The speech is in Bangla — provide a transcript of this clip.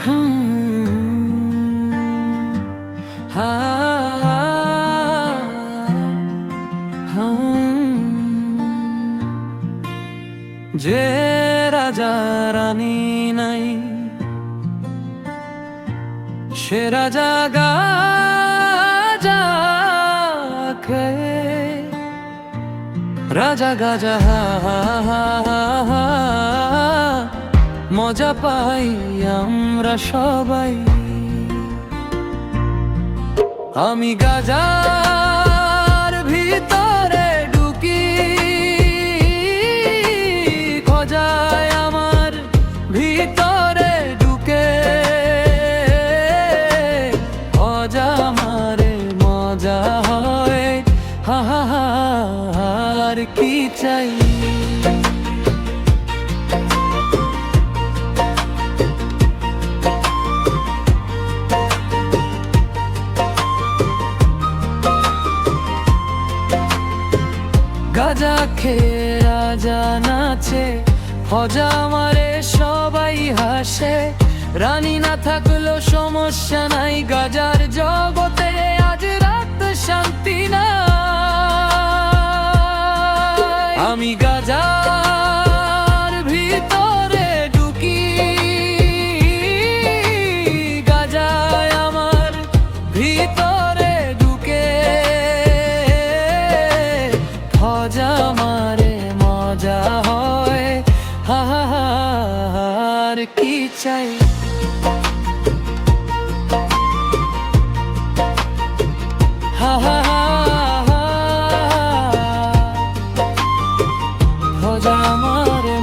যে রাজা রানী নাই সে রাজা খেয়ে রাজা গাজা হা হা হা হা। মজা পাই আমরা সবাই। আমি গাজার ভিতরে ঢুকি, খোঁজায় আমার ভিতরে ঢুকে। খোঁজা মারে মজা হয় হা হা হা আর কি চাই? গাজা খেয়ে রাজা নাচে হজা মারে, সবাই হাসে। রানী না থাকলেও সমস্যা নাই, গাজার জগতে আজ রাত শান্তি না আমি গাজার ভিতরে ঢুকি, গাজায় আমার ভিতরে মজা মারে মজা হয়। হাহার কি চাই? ভজা মারে